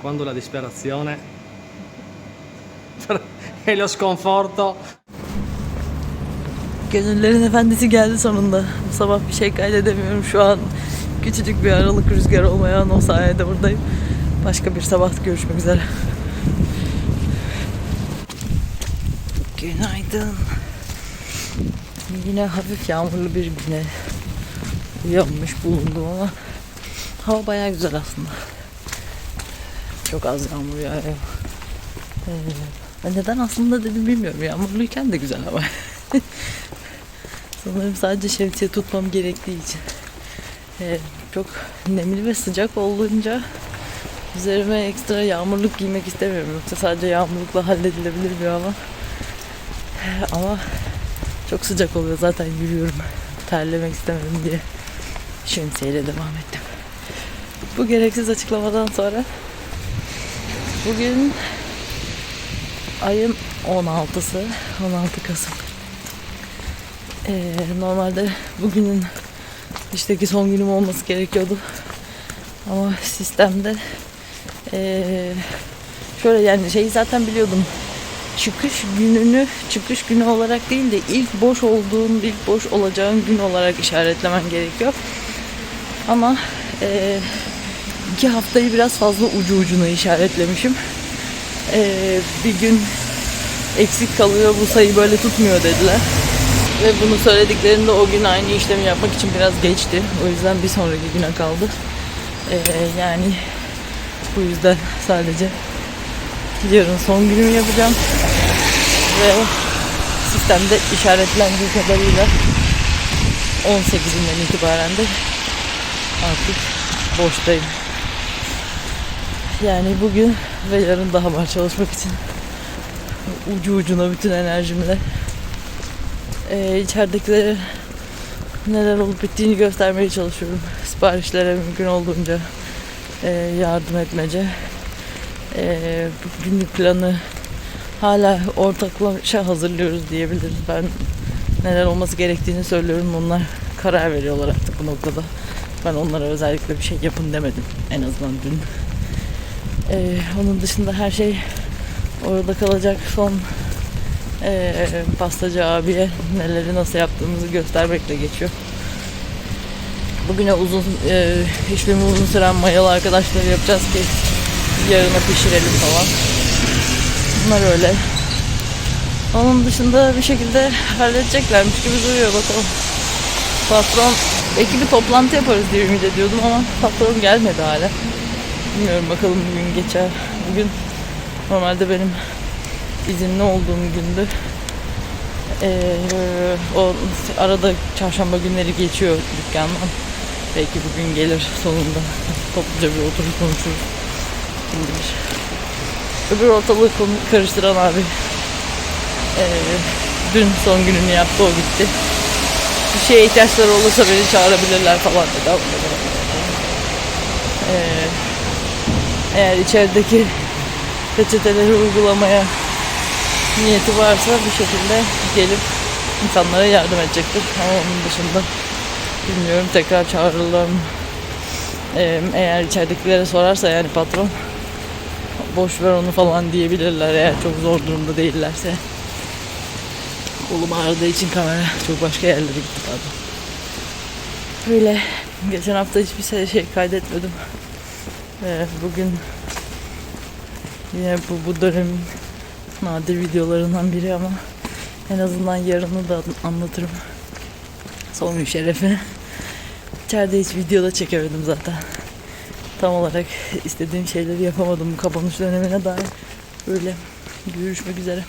quando la disperazione e lo sconforto Gönüllerin efendisi geldi sonunda. Bu sabah bir şey kaydedemiyorum. Şu an küçücük bir aralık rüzgar olmayan o sayede buradayım. Başka bir sabah görüşmek üzere. Günaydın. Yine hafif yağmurlu bir güne uyanmış bulundum ama hava bayağı güzel aslında. Çok az yağmur yağıyor. Ee, neden aslında dedim bilmiyorum. Yağmurluyken de güzel hava. Sanırım sadece şemsiye tutmam gerektiği için. Ee, çok nemli ve sıcak olunca üzerime ekstra yağmurluk giymek istemiyorum. Yoksa sadece yağmurlukla halledilebilir bir hava. Ama çok sıcak oluyor zaten yürüyorum. Terlemek istemiyorum diye şemsiyeyle devam ettim. Bu gereksiz açıklamadan sonra bugün ayın 16'sı 16 Kasım. Ee, normalde bugünün işteki son günüm olması gerekiyordu. Ama sistemde ee, şöyle yani şeyi zaten biliyordum. Çıkış gününü çıkış günü olarak değil de ilk boş olduğun, ilk boş olacağın gün olarak işaretlemen gerekiyor. Ama ee, iki haftayı biraz fazla ucu ucuna işaretlemişim. Ee, bir gün eksik kalıyor bu sayı böyle tutmuyor dediler. Ve bunu söylediklerinde o gün aynı işlemi yapmak için biraz geçti. O yüzden bir sonraki güne kaldı. Ee, yani bu yüzden sadece yarın son günümü yapacağım. Ve sistemde işaretlendiği kadarıyla 18'inden itibaren de artık boştayım. Yani bugün ve yarın daha var çalışmak için ucu ucuna bütün enerjimle e, içeridekilere neler olup bittiğini göstermeye çalışıyorum. Siparişlere mümkün olduğunca e, yardım etmece. E, günlük planı hala ortaklaşa hazırlıyoruz diyebiliriz. Ben neler olması gerektiğini söylüyorum. Onlar karar veriyorlar artık bu noktada. Ben onlara özellikle bir şey yapın demedim. En azından dün. E, onun dışında her şey orada kalacak son e, pastacı abiye neleri nasıl yaptığımızı göstermekle geçiyor. Bugüne uzun e, işlemi uzun süren mayalı arkadaşları yapacağız ki yarına pişirelim falan. Bunlar öyle. Onun dışında bir şekilde halledeceklermiş gibi duruyor bakalım. Patron belki bir toplantı yaparız diye ümit ediyordum ama patron gelmedi hala. Bilmiyorum bakalım bugün geçer. Bugün normalde benim izinli olduğum gündü. Ee, o arada çarşamba günleri geçiyor dükkandan. Belki bugün gelir sonunda. Topluca bir oturup konuşuruz. Kim bilir. Öbür ortalığı karıştıran abi. ee, dün son gününü yaptı o gitti. Bir şeye ihtiyaçları olursa beni çağırabilirler falan dedi. Ee, eğer içerideki reçeteleri uygulamaya niyeti varsa bir şekilde gelip insanlara yardım edecektir. Ama onun dışında bilmiyorum tekrar çağırırlar mı? Ee, eğer içeridekilere sorarsa yani patron boş ver onu falan diyebilirler eğer çok zor durumda değillerse. Kolum ağrıdığı için kamera çok başka yerlere gitti pardon. Böyle geçen hafta hiçbir şey, şey kaydetmedim. Ee, bugün yine bu, bu dönemin nadir videolarından biri ama en azından yarını da anlatırım. Son bir şerefi. İçeride hiç videoda çekemedim zaten. Tam olarak istediğim şeyleri yapamadım bu kapanış dönemine dair. Böyle görüşmek üzere.